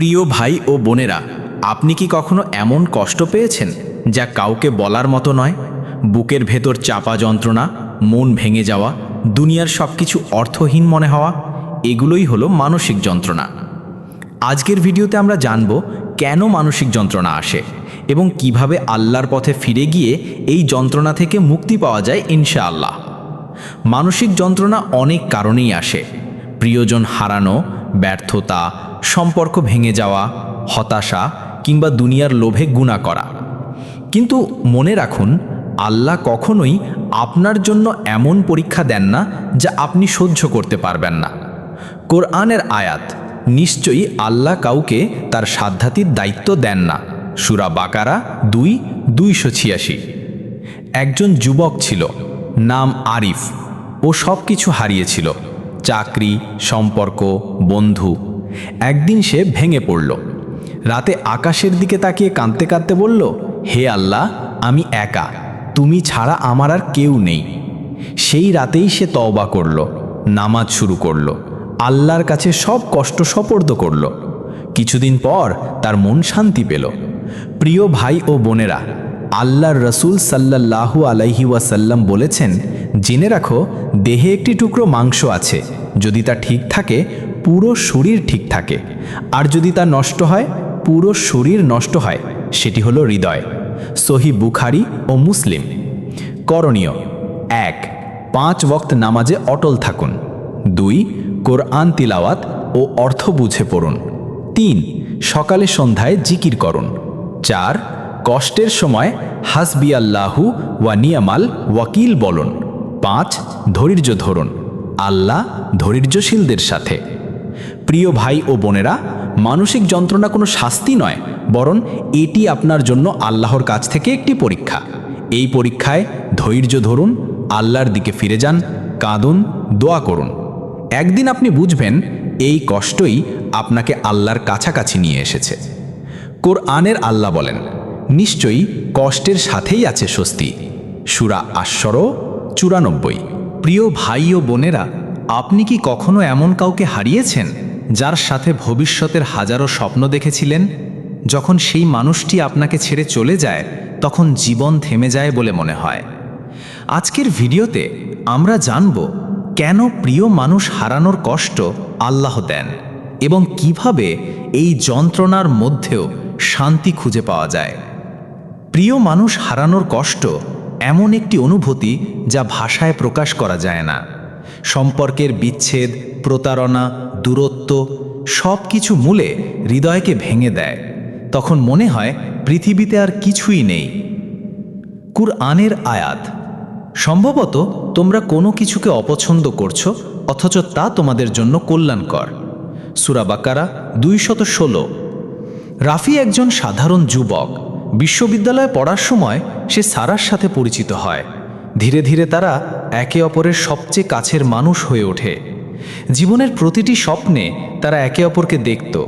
প্রিয় ভাই ও বোনেরা, আপনি কি কখনো এমন কষ্ট পেয়েছেন যা কাউকে বলার মতো নয়? বুকের ভেতর চাপা যন্ত্রণা, মন ভেঙে যাওয়া, দুনিয়ার সব কিছু অর্থহীন মনে হওয়া, এগুলোই হলো মানসিক যন্ত্রণা। আজকের ভিডিওতে আমরা জানব কেন মানসিক যন্ত্রণা আসে এবং কীভাবে আল্লাহর পথে ফিরে গিয়ে এই যন্ত্রণা থেকে মুক্তি পাওয়া যায় ইনশাআল্লাহ। মানসিক যন্ত্রণা অনেক কারণেই আসে। প্রিয়জন হারানো, ব্যর্থতা, সম্পর্ক ভেঙে যাওয়া, হতাশা কিংবা দুনিয়ার লোভে গুণা করা। কিন্তু মনে রাখুন, আল্লাহ কখনোই আপনার জন্য এমন পরীক্ষা দেন না যা আপনি সহ্য করতে পারবেন না। কোরআনের আয়াত, নিশ্চয়ই আল্লাহ কাউকে তার সাধ্যাতির দায়িত্ব দেন না। সুরা বাকারা দুই, দুইশো ছিয়াশি। একজন যুবক ছিল, নাম আরিফ। ও সব কিছু হারিয়েছিল। চাকরি, সম্পর্ক, বন্ধু। একদিন সে ভেঙে পড়ল। রাতে আকাশের দিকে তাকিয়ে কাঁদতে কাঁদতে বলল, হে আল্লাহ, আমি একা। তুমি ছাড়া আমার আর কেউ নেই। সেই রাতেই সে তওবা করল, নামাজ শুরু করল, আল্লাহর কাছে সব কষ্ট সপর্দ করল। কিছুদিন পর তার মন শান্তি পেল। প্রিয় ভাই ও বোনেরা, আল্লাহর রসুল সাল্লাল্লাহু আলাইহি ওয়াসাল্লাম বলেছেন, জেনে রাখো দেহে একটি টুকরো মাংস আছে। যদি তা ঠিক থাকে, পুরো শরীর ঠিক থাকে। আর যদি তা নষ্ট হয়, পুরো শরীর নষ্ট হয়। সেটি হলো হৃদয়। সহি বুখারি ও মুসলিম। করণীয়, এক, পাঁচ ওয়াক্ত নামাজে অটল থাকুন। দুই, কোরআন তিলাওয়াত ও অর্থ বুঝে পড়ুন। তিন, সকালে সন্ধ্যায় জিকির করুন। চার, কষ্টের সময় হাসবি আল্লাহু ওয়া নিয়ামাল ওয়াকিল বলুন। পাঁচ, ধৈর্য ধরুন। আল্লাহ ধৈর্যশীলদের সাথে। প্রিয় ভাই ও বোনেরা, মানসিক যন্ত্রণা কোনো শাস্তি নয়, বরং এটি আপনার জন্য আল্লাহর কাছ থেকে একটি পরীক্ষা। এই পরীক্ষায় ধৈর্য ধরুন, আল্লাহর দিকে ফিরে যান, কাঁদুন, দোয়া করুন। একদিন আপনি বুঝবেন, এই কষ্টই আপনাকে আল্লাহর কাছাকাছি নিয়ে এসেছে। কোরআনের আল্লাহ বলেন, নিশ্চয়ই কষ্টের সাথেই আছে স্বস্তি। সুরা আশ্বর চুরানব্বই। প্রিয় ভাই ও বোনেরা, আপনি কি কখনো এমন কাউকে হারিয়েছেন, যার সাথে ভবিষ্যতের হাজারো স্বপ্ন দেখেছিলেন? যখন সেই মানুষটি আপনাকে ছেড়ে চলে যায়, তখন জীবন থেমে যায় বলে মনে হয়। আজকের ভিডিওতে আমরা জানব, কেন প্রিয় মানুষ হারানোর কষ্ট আল্লাহ দেন এবং কীভাবে এই যন্ত্রণার মধ্যেও শান্তি খুঁজে পাওয়া যায়। প্রিয় মানুষ হারানোর কষ্ট এমন একটি অনুভূতি যা ভাষায় প্রকাশ করা যায় না। সম্পর্কের বিচ্ছেদ, প্রতারণা, দূরত্ব সব কিছু মূলে হৃদয়কে ভেঙে দেয়। তখন মনে হয় পৃথিবীতে আর কিছুই নেই। কুরআনের আয়াত, সম্ভবত তোমরা কোনো কিছুকে অপছন্দ করছ, অথচ তা তোমাদের জন্য কল্যাণকর। সুরাবাকারা দুইশত ষোলো। রাফি একজন সাধারণ যুবক, বিশ্ববিদ্যালয়ে পড়ার সময় সে সারার সাথে পরিচিত হয়। ধীরে ধীরে তারা একে অপরের সবচেয়ে কাছের মানুষ হয়ে ওঠে। জীবনের প্রতিটি স্বপ্নে তারা একে অপরকে দেখত।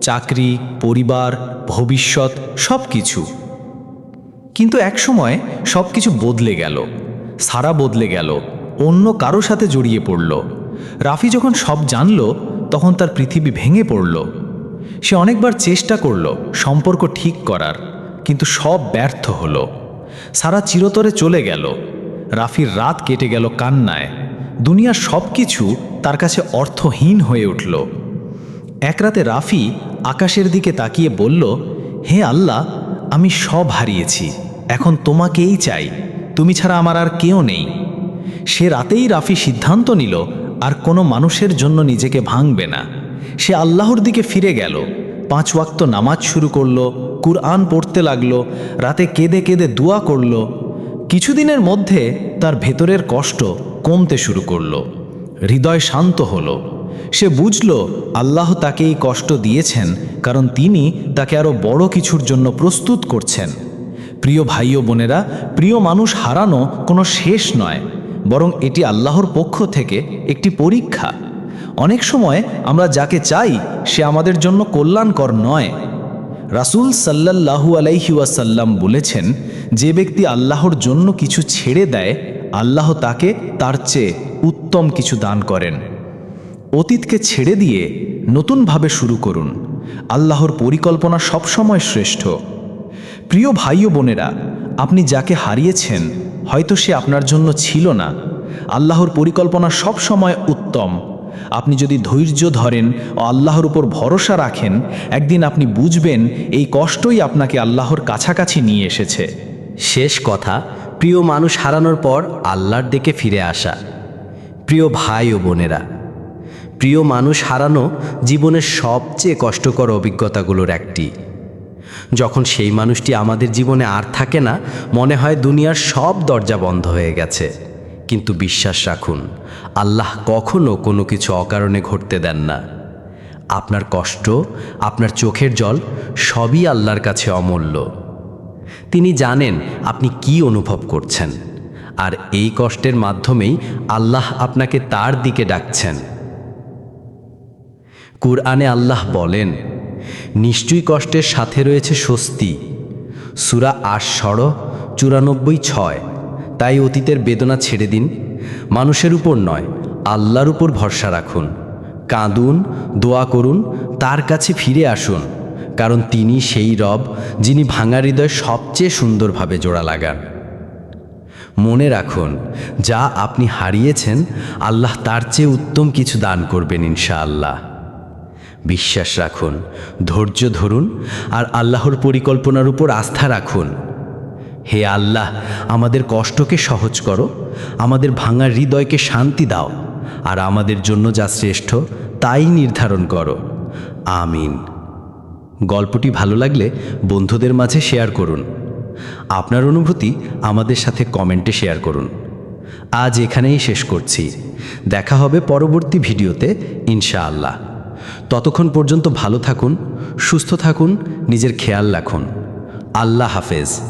চাকরি, পরিবার, ভবিষ্যৎ সব কিছু কিন্তু একসময় সব কিছু বদলে গেল। সারা বদলে গেল। অন্য কারও সাথে জড়িয়ে পড়ল। রাফি যখন সব জানল, তখন তার পৃথিবী ভেঙে পড়ল। সে অনেকবার চেষ্টা করল সম্পর্ক ঠিক করার, কিন্তু সব ব্যর্থ হলো। সারা চিরতরে চলে গেল। রাফির রাত কেটে গেল কান্নায়। দুনিয়ার সব কিছু তার কাছে অর্থহীন হয়ে উঠল। এক রাতে রাফি আকাশের দিকে তাকিয়ে বলল, হে আল্লাহ, আমি সব হারিয়েছি। এখন তোমাকেই চাই। তুমি ছাড়া আমার আর কেউ নেই। সে রাতেই রাফি সিদ্ধান্ত নিল, আর কোনো মানুষের জন্য নিজেকে ভাঙবে না। সে আল্লাহর দিকে ফিরে গেল। পাঁচ ওয়াক্ত নামাজ শুরু করল। কুরআন পড়তে লাগল, রাতে কেঁদে কেঁদে দোয়া করল, কিছুদিনের মধ্যে তার ভেতরের কষ্ট কমতে শুরু করল, হৃদয় শান্ত হলো। সে বুঝল আল্লাহ তাকে এই কষ্ট দিয়েছেন, কারণ তিনি তাকে আরও বড় কিছুর জন্য প্রস্তুত করছেন। প্রিয় ভাই ও বোনেরা, প্রিয় মানুষ হারানো কোনো শেষ নয়, বরং এটি আল্লাহর পক্ষ থেকে একটি পরীক্ষা। অনেক সময় আমরা যাকে চাই, সে আমাদের জন্য কল্যাণকর নয় রাসূল সাল্লাল্লাহু আলাইহি ওয়াসাল্লাম বলেছেন, যে ব্যক্তি আল্লাহর জন্য কিছু ছেড়ে দেয়, আল্লাহ তাকে তার চেয়ে উত্তম কিছু দান করেন। অতীতকে ছেড়ে দিয়ে নতুনভাবে শুরু করুন। আল্লাহর পরিকল্পনা সবসময় শ্রেষ্ঠ। প্রিয় ভাই ও বোনেরা, আপনি যাকে হারিয়েছেন, হয়তো সে আপনার জন্য ছিল না। আল্লাহর পরিকল্পনা সবসময় উত্তম। আপনি যদি ধৈর্য ধরেন ও আল্লাহর উপর ভরসা রাখেন, একদিন আপনি বুঝবেন এই কষ্টই আপনাকে আল্লাহর কাছাকাছি নিয়ে এসেছে। শেষ কথা, প্রিয় মানুষ হারানোর পর আল্লাহর দিকে ফিরে আসা। প্রিয় ভাই ও বোনেরা, প্রিয় মানুষ হারানো জীবনের সবচেয়ে কষ্টকর অভিজ্ঞতাগুলোর একটি। যখন সেই মানুষটি আমাদের জীবনে আর থাকে না, মনে হয় দুনিয়ার সব দরজা বন্ধ হয়ে গেছে। কিন্তু বিশ্বাস রাখুন, আল্লাহ কখনো কোনো কিছু অকারণে ঘটতে দেন না। আপনার কষ্ট, আপনার চোখের জল সবই আল্লাহর কাছে অমূল্য। তিনি জানেন আপনি কি অনুভব করছেন, আর এই কষ্টের মাধ্যমেই আল্লাহ আপনাকে তার দিকে ডাকছেন। কুরআনে আল্লাহ বলেন, নিশ্চয়ই কষ্টের সাথে রয়েছে স্বস্তি। সুরা আশ আশর চুরানব্বই ছয়। তাই অতীতের বেদনা ছেড়ে দিন। মানুষের উপর নয়, আল্লাহর উপর ভরসা রাখুন। কাঁদুন, দোয়া করুন, তার কাছে ফিরে আসুন, কারণ তিনি সেই রব যিনি ভাঙা হৃদয় সবচেয়ে সুন্দরভাবে জোড়া লাগান। মনে রাখুন, যা আপনি হারিয়েছেন, আল্লাহ তার চেয়ে উত্তম কিছু দান করবেন ইনশাআল্লাহ। বিশ্বাস রাখুন, ধৈর্য ধরুন, আর আল্লাহর পরিকল্পনার উপর আস্থা রাখুন। হে আল্লাহ, আমাদের কষ্টকে সহজ করো, আমাদের ভাঙা হৃদয়কে শান্তি দাও, আর আমাদের জন্য যা শ্রেষ্ঠ, তাই নির্ধারণ করো। আমিন। গল্পটি ভালো লাগলে বন্ধুদের মাঝে শেয়ার করুন। আপনার অনুভূতি আমাদের সাথে কমেন্টে শেয়ার করুন। আজ এখানেই শেষ করছি। দেখা হবে পরবর্তী ভিডিওতে, ইনশাআল্লাহ। ততক্ষণ পর্যন্ত ভালো থাকুন, সুস্থ থাকুন, নিজের খেয়াল রাখুন। আল্লাহ হাফেজ।